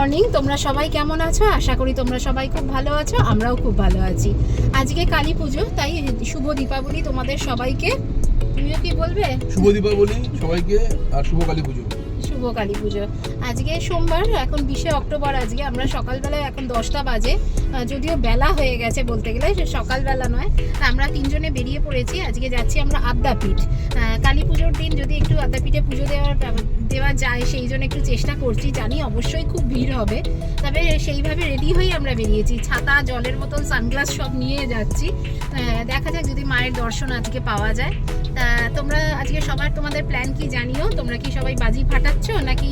Morning তোমরা সবাই কেমন আছো? আশা করি তোমরা সবাই খুব ভালো আছো আমরাও খুব ভালো আছি। আজকে কালী পুজো তাই শুভ দীপাবলি তোমাদের সবাইকে তুমিও কি বলবে? শুভ দীপাবলি সবাইকে আর শুভ কালী পুজো। শুভ কালী পুজো। আজকে সোমবার, এখন বিশে অক্টোবর আজকে, আমরা সকালবেলায় এখন দশটা বাজে যদিও বেলা হয়ে গেছে বলতে গেলে, সে সকালবেলা নয়। আমরা তিনজনে বেরিয়ে পড়েছি, আজকে যাচ্ছি আমরা আদ্যাপীঠ। কালী পুজোর দিন যদি একটু আদ্যাপীঠে পুজো দেওয়ার দেওয়া যায়, সেই জন্য একটু চেষ্টা করছি, জানি অবশ্যই খুব ভিড় হবে। তবে সেইভাবে রেডি হয়েই আমরা বেরিয়েছি, ছাতা, জলের বোতল, সানগ্লাস সব নিয়ে যাচ্ছি। দেখা যাক যদি মায়ের দর্শন আজকে পাওয়া যায়। তোমরা আজকে সবার তোমাদের প্ল্যান কি জানিও? তোমরা কি সবাই বাজি ফাটাচ্ছ নাকি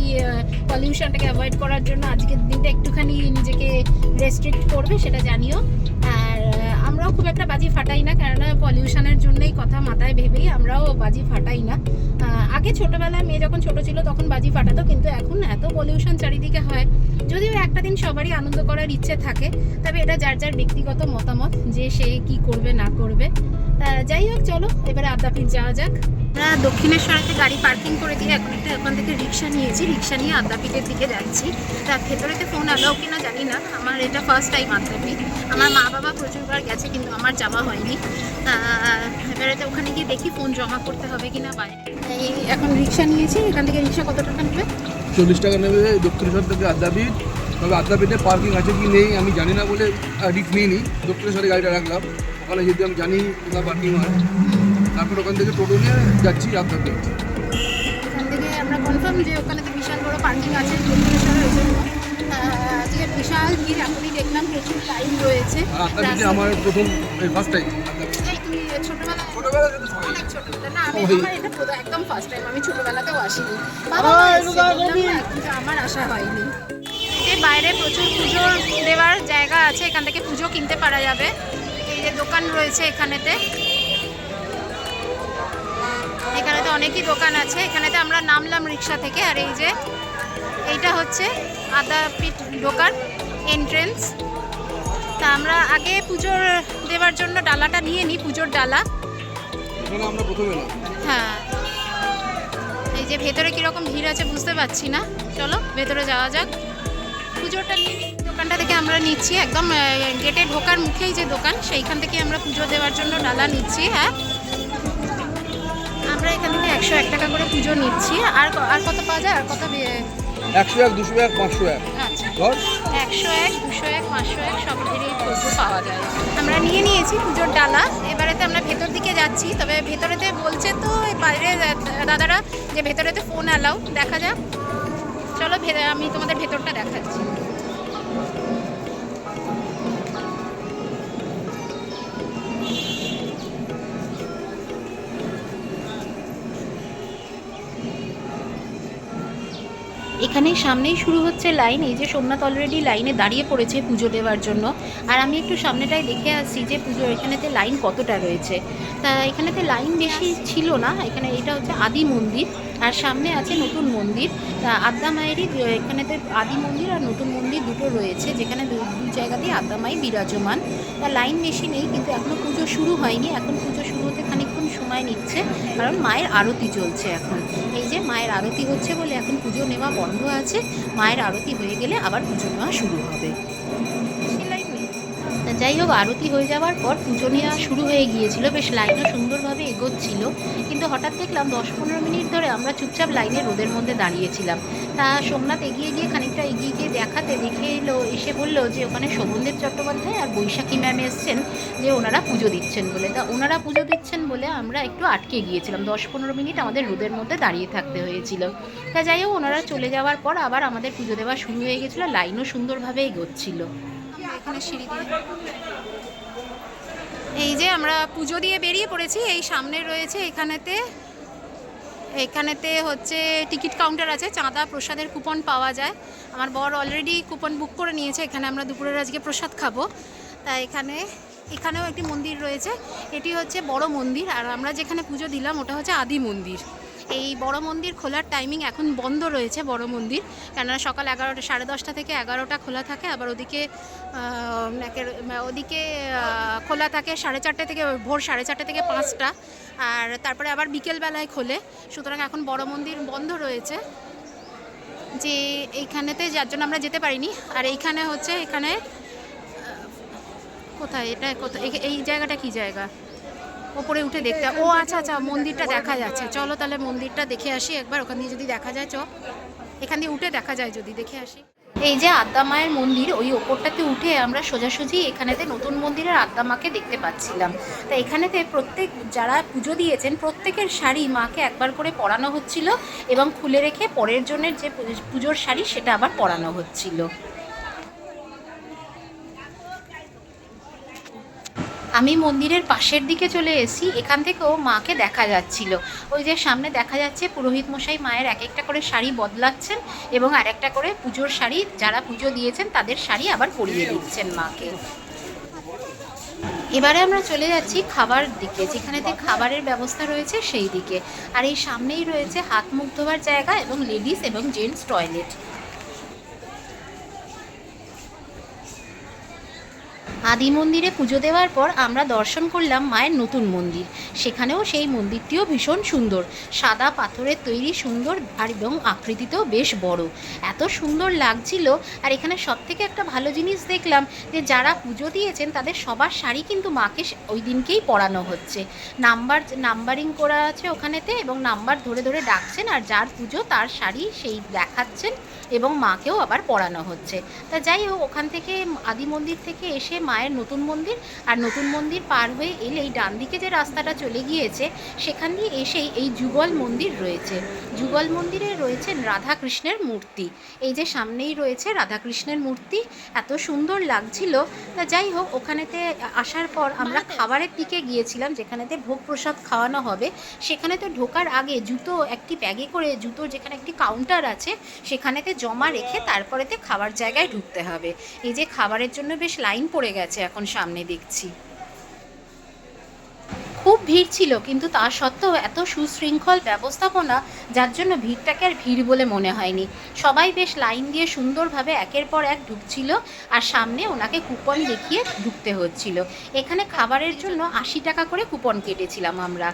পলিউশনটাকে অ্যাভয়েড করার জন্য আজকের দিনটা একটুখানি নিজেকে রেস্ট্রিক্ট করবে, সেটা জানিও। আর আমরাও খুব একটা বাজি ফাটাই না, কেননা পলিউশনের জন্যই কথা মাথায় ভেবেই আমরাও বাজি ফাটাই না। আগে ছোটোবেলায় মেয়ে যখন ছোট ছিল তখন বাজি ফাটাতো, কিন্তু এখন এত পলিউশন চারিদিকে হয় যদিও একটা দিন সবারই আনন্দ করার ইচ্ছে থাকে, তবে এটা যার যার ব্যক্তিগত মতামত যে সে কি করবে, না করবে। যাই হোক, চলো, এবারে আদ্যাপীঠ যাওয়া যাক। আমরা দক্ষিণেশ্বরেতে গাড়ি পার্কিং করে দিয়ে এখন একটা ওখান থেকে রিক্সা নিয়েছি। রিক্সা নিয়ে আদ্যাপীঠের দিকে যাচ্ছি। তা ভেতরেতে ফোন আলাও কিনা জানি না, আমার এটা ফার্স্ট টাইম আদ্যাপীঠ। আমার মা বাবা প্রচুরবার গেছে, কিন্তু আমার যাওয়া হয়নি। তা এবারে তো ওখানে গিয়ে দেখি ফোন জমা করতে হবে কিনা বাইরে। এখন রিক্সা নিয়েছি, এখান থেকে রিক্সা কত টাকা নেবে? চল্লিশ টাকা নেবে দক্ষিণেশ্বর থেকে আদ্যাপীঠ তবে আদ্যাপীঠে পার্কিং আছে কি নেই আমি জানি না বলে রিক্স নিইনি। দক্ষিণেশ্বরে গাড়িটা রাখলাম। ওখানে যদি আমি জানি কোথাও পার্কিং হয়। তারপর ওখান থেকে টোটো নিয়ে যাচ্ছি আদ্যাপীঠ এখান আমরা কনফার্ম যে ওখানে বিশাল বড় পার্কিং আছে দক্ষিণেশ্বরের জন্য আজকে বিশাল ভিড় এখনই দেখলাম প্রচুর লাইন রয়েছে। আমার প্রথম ফার্স্ট টাইম ছোটবেলা থেকে সবাই অনেক ছোটবেলা না আমি আমার এটা প্রথম একদম ফার্স্ট টাইম আমি ছোটবেলাতেও আসিনি। বাবা মা এসছে, বললাম না, কিন্তু আমার আসা হয়নি। বাইরে প্রচুর পুজোর দেওয়ার জায়গা আছে এখান থেকে পুজো কিনতে পারা যাবে। এই যে দোকান রয়েছে এখানেতে। এখানেতে অনেকই দোকান আছে। এখানেতে আমরা নামলাম রিক্সা থেকে আর এই যে এইটা হচ্ছে আদাপিঠ দোকান এন্ট্রেন্স তা আমরা আগে পুজোর দেওয়ার জন্য ডালাটা নিয়ে নিই পুজোর ডালা। এখানে আমরা প্রথমে এলাম। হ্যাঁ। এই যে ভেতরে কীরকম ভিড় আছে বুঝতে পারছি না। চলো ভেতরে যাওয়া যাক। পুজোটা নিয়ে দোকানটা থেকে আমরা নিচ্ছি। একদম গেটে ঢোকার মুখেই যে দোকান সেইখান থেকে আমরা পুজো দেওয়ার জন্য ডালা নিচ্ছি হ্যাঁ। আমরা এখান থেকে একশো এক টাকা করে পুজো নিচ্ছি। আর আর কত পাওয়া যায়? আর কত একশো এক দুশো এক পাঁচশো এক। আচ্ছা। একশো এক, দুশো এক, পাঁচশো এক, সব ধরেই পুজো পাওয়া যায়। আমরা নিয়ে নিয়েছি পুজোর ডালা। এবারেতে আমরা ভেতর দিকে যাচ্ছি, তবে ভেতরেতে বলছে তো বাইরে দাদারা যে ভেতরেতে ফোন অ্যালাউ দেখা যাক। চলো আমি তোমাদের ভেতরটা দেখাচ্ছি। এখানেই সামনেই শুরু হচ্ছে লাইন, এই যে সোমনাথ অলরেডি লাইনে দাঁড়িয়ে পড়েছে পুজো দেওয়ার জন্য। আর আমি একটু সামনেটাই দেখে আসছি যে পুজো এখানেতে লাইন কতটা রয়েছে। তা এখানেতে লাইন বেশি ছিল না, এখানে এটা হচ্ছে আদি মন্দির। আর সামনে আছে নতুন মন্দির। আদ্যা মায়েরই এখানেতে আদি মন্দির আর নতুন মন্দির দুটো রয়েছে, যেখানে দু জায়গাতেই আদ্যা মাই বিরাজমান। তা লাইন বেশি নেই, কিন্তু এখনও পুজো শুরু হয়নি, এখন পুজো শুরু হতে খানিকক্ষণ সময় নিচ্ছে, কারণ মায়ের আরতি চলছে এখন। এই যে মায়ের আরতি হচ্ছে বলে এখন পুজো নেওয়া বন্ধ আছে, মায়ের আরতি হয়ে গেলে আবার পুজো নেওয়া শুরু হবে। যাই হোক, আরতি হয়ে যাওয়ার পর পুজো নেওয়া শুরু হয়ে গিয়েছিল। বেশ লাইনও সুন্দরভাবে এগোচ্ছিল। কিন্তু হঠাৎ দেখলাম দশ পনেরো মিনিট ধরে আমরা চুপচাপ লাইনে রোদের মধ্যে দাঁড়িয়েছিলাম। তা সোমনাথ এগিয়ে গিয়ে খানিকটা এগিয়ে গিয়ে দেখাতে দেখে এলো, এসে বলল যে ওখানে শোভনদেব চট্টোপাধ্যায় আর বৈশাখী ম্যাম এসছেন যে ওনারা পুজো দিচ্ছেন বলে। তা ওনারা পুজো দিচ্ছেন বলে আমরা একটু আটকে গিয়েছিলাম। দশ পনেরো মিনিট আমাদের রোদের মধ্যে দাঁড়িয়ে থাকতে হয়েছিল। তা যাই হোক, ওনারা চলে যাওয়ার পর আবার আমাদের পুজো দেওয়া শুরু হয়ে গেছিল লাইনও সুন্দরভাবে এগোচ্ছিল। এখানে সিঁড়ি দিয়ে। এই যে আমরা পুজো দিয়ে বেরিয়ে পড়েছি, এই সামনে রয়েছে এখানেতে এখানেতে হচ্ছে টিকিট কাউন্টার আছে, চাঁদা প্রসাদের কুপন পাওয়া যায়। আমার বর অলরেডি কুপন বুক করে নিয়েছে, এখানে আমরা দুপুরের আজকে প্রসাদ খাব। তা এখানে, এখানেও একটি মন্দির রয়েছে, এটি হচ্ছে বড় মন্দির, আর আমরা যেখানে পুজো দিলাম ওটা হচ্ছে আদি মন্দির। এই বড় মন্দির খোলার টাইমিং এখন বন্ধ রয়েছে বড় মন্দির। কেননা সকাল এগারোটা, সাড়ে দশটা থেকে এগারোটা খোলা থাকে, আবার ওদিকে ওদিকে খোলা থাকে সাড়ে চারটে থেকে, ভোর সাড়ে চারটে থেকে পাঁচটা, আর তারপরে আবার বিকেলবেলায় খোলে। সুতরাং এখন বড় মন্দির বন্ধ রয়েছে। যে এইখানেতে যার জন্য আমরা যেতে পারিনি, আর এইখানে হচ্ছে এখানে কোথায়? এটা কোথায়? এই- এই জায়গাটা কি জায়গা? ওপরে উঠে দেখতে ও আচ্ছা আচ্ছা মন্দিরটা দেখা যাচ্ছে। চলো তাহলে মন্দিরটা দেখে আসি একবার। ওখান দিয়ে যদি দেখা যায় চ এখান দিয়ে উঠে দেখা যায় যদি, দেখে আসি। এই যে আদ্যা মায়ের মন্দির, ওই ওপরটাতে উঠে আমরা সোজাসুজি এখানেতে নতুন মন্দিরের আদ্যা মাকে দেখতে পাচ্ছিলাম। তা এখানেতে প্রত্যেক, যারা পুজো দিয়েছেন, প্রত্যেকের শাড়ি মাকে একবার করে পরানো হচ্ছিল এবং খুলে রেখে পরের জনের যে পুজো- পুজোর শাড়ি, সেটা আবার পরানো হচ্ছিল। আমি মন্দিরের পাশের দিকে চলে এসেছি, এখান থেকেও মাকে দেখা যাচ্ছিল। ওই যে সামনে দেখা যাচ্ছে পুরোহিত মশাই মায়ের এক একটা করে শাড়ি বদলাচ্ছেন এবং আর একটা করে পুজোর শাড়ি, যারা পুজো দিয়েছেন তাদের শাড়ি আবার পরিয়ে দিচ্ছেন মাকে। এবারে আমরা চলে যাচ্ছি খাবার দিকে, যেখানেতে খাবারের ব্যবস্থা রয়েছে সেই দিকে। আর এই সামনেই রয়েছে হাত মুখ ধোয়ার জায়গা এবং লেডিস এবং জেন্টস টয়লেট। আদি মন্দিরে পুজো দেওয়ার পর আমরা দর্শন করলাম মায়ের নতুন মন্দির। সেখানেও সেই মন্দিরটিও ভীষণ সুন্দর। সাদা পাথরের তৈরি সুন্দর আর এবং আকৃতিতেও বেশ বড়। এত সুন্দর লাগছিল আর এখানে সব থেকে একটা ভালো জিনিস দেখলাম যে যারা পুজো দিয়েছেন তাদের সবার শাড়ি কিন্তু মাকে ওই দিনকেই পরানো হচ্ছে। নাম্বার নাম্বারিং করা আছে ওখানেতে এবং নাম্বার ধরে ধরে ডাকছেন আর যার পুজো তার শাড়ি সেই দেখাচ্ছেন। এবং মাকেও আবার পরানো হচ্ছে। তা যাই হোক ওখান থেকে আদি মন্দির থেকে এসে মায়ের নতুন মন্দির আর নতুন মন্দির পার হয়ে এলেই ডান দিকে যে রাস্তাটা চলে গিয়েছে সেখান দিয়ে এসেই এই যুগল মন্দির রয়েছে। যুগল মন্দিরে রয়েছেন রাধাকৃষ্ণের মূর্তি। এই যে সামনেই রয়েছে রাধাকৃষ্ণের মূর্তি এত সুন্দর লাগছিল। তা যাই হোক ওখানেতে আসার পর আমরা খাবারের দিকে গিয়েছিলাম যেখানেতে ভোগ প্রসাদ খাওয়ানো হবে। সেখানে তো ঢোকার আগে জুতো একটি ব্যাগে করে জুতো যেখানে একটি কাউন্টার আছে সেখানেতে জমা রেখে তারপরেতে খাবার জায়গায় ঢুকতে হবে। এই যে খাবারের জন্য বেশ লাইন পড়ে গেছে এখন সামনে দেখছি। খুব ভিড় ছিল, কিন্তু তা সত্ত্বেও এত সুশৃঙ্খল ব্যবস্থাপনা, যার জন্য ভিড়টাকে আর ভিড় বলে মনে হয়নি। সবাই বেশ লাইন দিয়ে সুন্দরভাবে একের পর এক ঢুকছিল আর সামনে ওনাকে কুপন দেখিয়ে ঢুকতে হচ্ছিল। এখানে খাবারের জন্য আশি টাকা করে কুপন কেটেছিলাম আমরা।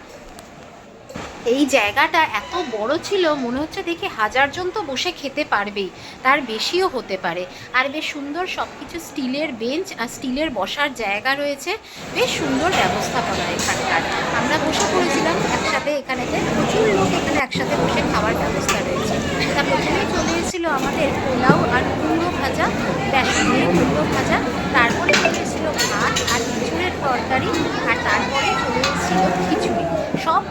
এই জায়গাটা এত বড় ছিল, মনে হচ্ছে দেখে হাজারজন তো বসে খেতে পারবেই, তার বেশিও হতে পারে। আর বেশ সুন্দর সব কিছু স্টিলের বেঞ্চ আর স্টিলের বসার জায়গা রয়েছে, বেশ সুন্দর ব্যবস্থাপনা এখানকার। আমরা বসে পড়েছিলাম একসাথে এখানেতে প্রচুর লোক এখানে একসাথে বসে খাওয়ার ব্যবস্থা রয়েছে তা প্রথমেই চলে এসেছিল আমাদের পোলাও আর কুমড়ো ভাজা বেসন দিয়ে কুমড়ো ভাজা তারপরে চলে এসেছিল ভাত আর খিচুড়ের তরকারি আর তারপরে চলে এসেছিল খিচুড়ি সব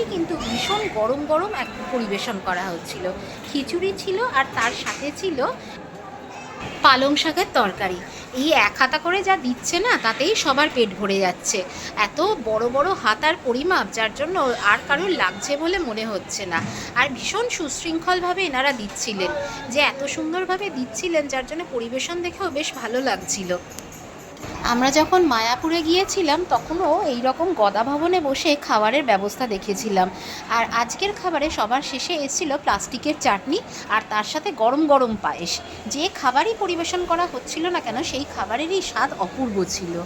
খাবারই কিন্তু ভীষণ গরম গরম এক পরিবেশন করা হচ্ছিল। খিচুড়ি ছিল আর তার সাথে ছিল পালং শাকের তরকারি। এই এক হাতা করে যা দিচ্ছে না, তাতেই সবার পেট ভরে যাচ্ছে। এত বড় বড় হাতার পরিমাপ, যার জন্য আর কারোর লাগছে বলে মনে হচ্ছে না। আর ভীষণ সুশৃঙ্খলভাবে এনারা দিচ্ছিলেন। যে এত সুন্দরভাবে দিচ্ছিলেন, যার জন্য পরিবেশন দেখেও বেশ ভালো লাগছিল। আমরা যখন মায়াপুরে গিয়েছিলাম, তখনও এই রকম গদা ভবনে বসে খাবারের ব্যবস্থা দেখেছিলাম। আর আজকের খাবারে সবার শেষে এসেছিল প্লাস্টিকের চাটনি আর তার সাথে গরম গরম পায়েস। যে খাবারই পরিবেশন করা হচ্ছিল না কেন, সেই খাবারেরই স্বাদ অপূর্ব ছিল।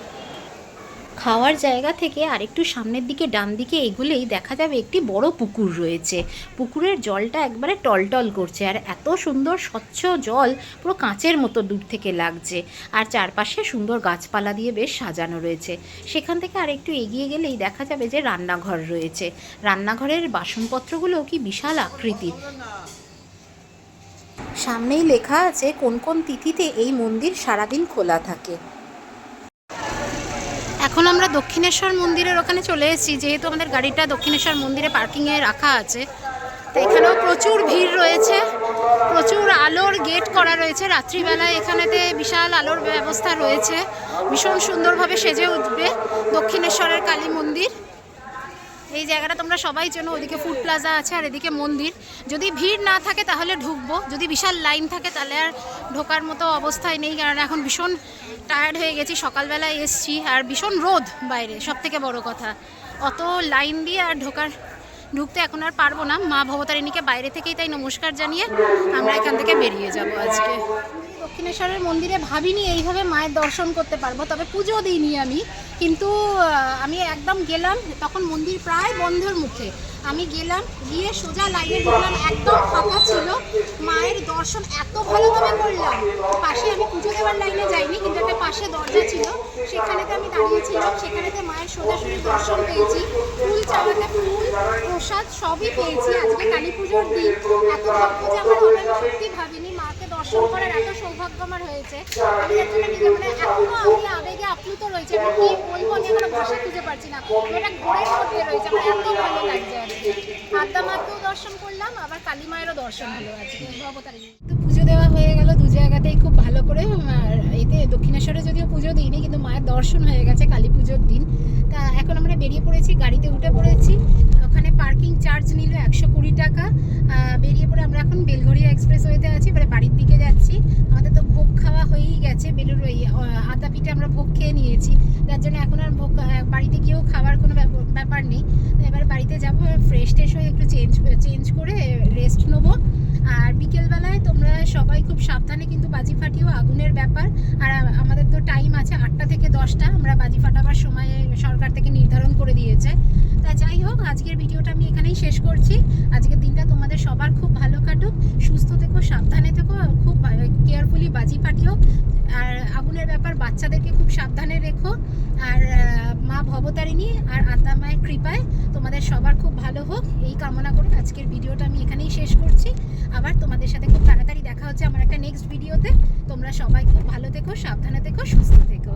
খাওয়ার জায়গা থেকে আরেকটু সামনের দিকে ডান দিকে এগুলেই দেখা যাবে একটি বড় পুকুর রয়েছে। পুকুরের জলটা একবারে টলটল করছে আর এত সুন্দর স্বচ্ছ জল পুরো কাঁচের মতো দূর থেকে লাগছে। আর চারপাশে সুন্দর গাছপালা দিয়ে বেশ সাজানো রয়েছে। সেখান থেকে আর একটু এগিয়ে গেলেই দেখা যাবে যে রান্নাঘর রয়েছে। রান্নাঘরের বাসনপত্রগুলো কি বিশাল আকৃতির। সামনেই লেখা আছে, কোন কোন তিথিতে এই মন্দির সারাদিন খোলা থাকে। এখন আমরা দক্ষিণেশ্বর মন্দিরের ওখানে চলে এসেছি, যেহেতু আমাদের গাড়িটা দক্ষিণেশ্বর মন্দিরে পার্কিংয়ে রাখা আছে। তো এখানেও প্রচুর ভিড় রয়েছে, প্রচুর আলোর গেট করা রয়েছে। রাত্রিবেলায় এখানেতে বিশাল আলোর ব্যবস্থা রয়েছে, ভীষণ সুন্দরভাবে সেজে উঠবে দক্ষিণেশ্বরের কালী মন্দির। এই জায়গাটা তোমরা সবাই চেনো, ওদিকে ফুড প্লাজা আছে আর এদিকে মন্দির। যদি ভিড় না থাকে তাহলে ঢুকবো। যদি বিশাল লাইন থাকে তাহলে আর ঢোকার মতো অবস্থায় নেই, কারণ এখন ভীষণ টায়ার্ড হয়ে গেছি। সকালবেলায় এসছি আর ভীষণ রোদ বাইরে সব থেকে বড় কথা। অত লাইন দিয়ে আর ঢোকার, ঢুকতে এখন আর পারব না। মা ভবতারিণীকে বাইরে থেকেই তাই নমস্কার জানিয়ে আমরা এখান থেকে বেরিয়ে যাব আজকে। দক্ষিণেশ্বরের মন্দিরে ভাবিনি এইভাবে মায়ের দর্শন করতে পারব, তবে পুজো দিইনি আমি। কিন্তু আমি একদম গেলাম, তখন মন্দির প্রায় বন্ধের মুখে। আমি গেলাম, গিয়ে সোজা লাইনে ঢুকলাম, একদম ফাঁকা ছিল। মায়ের দর্শন এত ভালোভাবে করলাম। পাশে আমি পুজো দেওয়ার লাইনে যাইনি, কিন্তু একটা পাশে দরজা ছিল। সেখানেতে আমি দাঁড়িয়েছিলাম, সেখানেতে মায়ের সোজাসুজি দর্শন পেয়েছি। ফুল চাওয়াতে ফুল, প্রসাদ সবই পেয়েছি। আজকে কালী পুজোর দিন। এত ভাগ্য যে আমার হলো সত্যি ভাবিনি মাকে দর্শন করার সৌভাগ্য আমার হয়েছে আমি মানে এখনও আমি আবেগে আপ্লুত রয়েছে আমি কি বলব আমি আমার ভাষা খুঁজে পারছি না। এটা ঘোরের মধ্যে রয়েছে, আমার এত ভালো লাগছে আজকে। আদ্যা মাকেও দর্শন করলাম, আবার কালী মায়েরও দর্শন হলো আজকে অবতারিণী পুজো দেওয়া হয়ে গেল দু জায়গাতেই খুব ভালো করে। এতে দক্ষিণেশ্বরে যদিও পুজো দিইনি কিন্তু মায়ের দর্শন হয়ে গেছে কালী পুজোর দিন। তা এখন আমরা বেরিয়ে পড়েছি গাড়িতে উঠে পড়েছি। ওখানে পার্কিং চার্জ নিল একশো কুড়ি টাকা। বেরিয়ে পড়ে আমরা এখন বেলঘরিয়া এক্সপ্রেসওয়েতে আছি এবারে বাড়ির দিকে যাচ্ছি। আমাদের তো ভোগ খাওয়া হয়েই গেছে বেলুর ওই আহ, পিঠে আমরা ভোগ খেয়ে নিয়েছি। যার জন্য এখন আর ভোগ বাড়িতে গিয়েও খাওয়ার কোনো ব্যাপ- ব্যাপার নেই। এবার বাড়িতে যাব ফ্রেশ ট্রেশ হয়ে একটু চেঞ্জ চেঞ্জ করে রেস্ট নেব আর বিকেলবেলায় তোমরা সবাই খুব সাবধানে কিন্তু বাজি ফাটিও আগুনের ব্যাপার। আর আমাদের তো টাইম আছে আটটা থেকে দশটা, আমরা বাজি ফাটাবার সময় সরকার থেকে নির্ধারণ করে দিয়েছে। তা যাই হোক, আজকের ভিডিওটা আমি এখানেই শেষ করছি। আজকের দিনটা তোমাদের সবার খুব ভালো কাটুক, সুস্থ থেকো, সাবধানে থেকো খুব কেয়ারফুলি বাজি ফাটিও। আর আগুনের ব্যাপার বাচ্চাদেরকে খুব সাবধানে রেখো। আর মা ভবতারিণী আর আত্মা মায়ের কৃপায় তোমাদের সবার খুব ভালো হোক। এই কামনা করে আজকের ভিডিওটা আমি এখানেই শেষ করছি। আবার তোমাদের সাথে খুব তাড়াতাড়ি দেখা হচ্ছে আমার একটা নেক্সট ভিডিওতে তোমরা সবাই খুব ভালো থেকো সাবধানে থেকো সুস্থ থেকো।